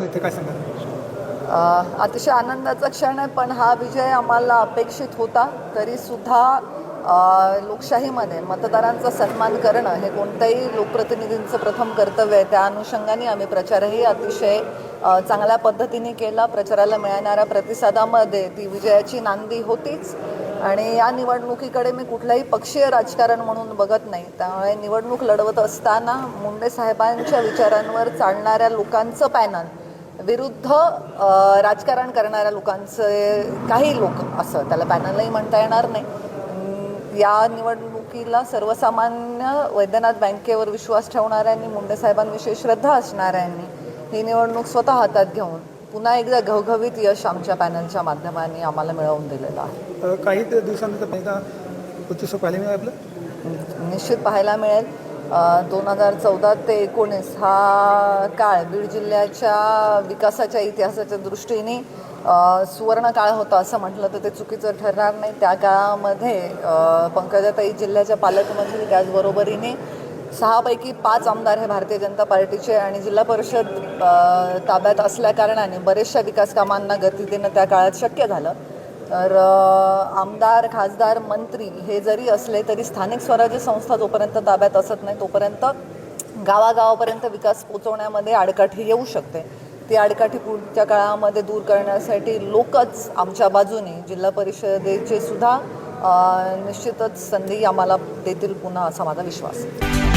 इथे काय सांगाल अतिशय आनंदाचा क्षण आहे पण हा विजय आम्हाला अपेक्षित होता तरीसुद्धा लोकशाहीमध्ये मतदारांचा सन्मान करणं हे कोणत्याही लोकप्रतिनिधींचं प्रथम कर्तव्य आहे. त्या अनुषंगाने आम्ही प्रचारही अतिशय चांगल्या पद्धतीने केला. प्रचाराला मिळणाऱ्या प्रतिसादामध्ये ती विजयाची नांदी होतीच. आणि या निवडणुकीकडे मी कुठलंही पक्षीय राजकारण म्हणून बघत नाही. त्यामुळे निवडणूक लढवत असताना मुंडे साहेबांच्या विचारांवर चालणाऱ्या लोकांचं पॅनल विरुद्ध राजकारण करणाऱ्या लोकांचे काही लोक असं त्याला पॅनलही म्हणता येणार नाही. या निवडणुकीला सर्वसामान्य वैद्यनाथ बँकेवर विश्वास ठेवणाऱ्यांनी मुंडे साहेबांविषयी श्रद्धा असणाऱ्यांनी ही निवडणूक स्वतः हातात घेऊन पुन्हा एकदा घवघवीत यश आमच्या पॅनलच्या माध्यमाने आम्हाला मिळवून दिलेलं आहे. काही दिवसानंतर उत्सव पाहायला मिळालं आपलं? निश्चित पाहायला मिळेल. दोन हजार चौदा ते एकोणीस हा काळ बीड जिल्ह्याच्या विकासाच्या इतिहासाच्या दृष्टीने सुवर्ण काळ होता असं म्हटलं तर ते चुकीचं ठरणार नाही. त्या काळामध्ये पंकजाताई जिल्ह्याच्या पालकमंत्री त्याचबरोबरीने सहापैकी पाच आमदार हे भारतीय जनता पार्टीचे आणि जिल्हा परिषद ताब्यात असल्याकारणाने बरेचशा विकास कामांना गती देणं त्या काळात शक्य झालं. तर आमदार खासदार मंत्री हे जरी असले तरी स्थानिक स्वराज्य संस्था जोपर्यंत ताब्यात असत नाही तोपर्यंत गावागावापर्यंत विकास पोचवण्यामध्ये आडकाठी येऊ शकते. ती आडकाठी पुढच्या काळामध्ये दूर करण्यासाठी लोकच आमच्या बाजूने जिल्हा परिषदेचे सुद्धा निश्चितच संधी आम्हाला देतील पुन्हा असा माझा विश्वास आहे.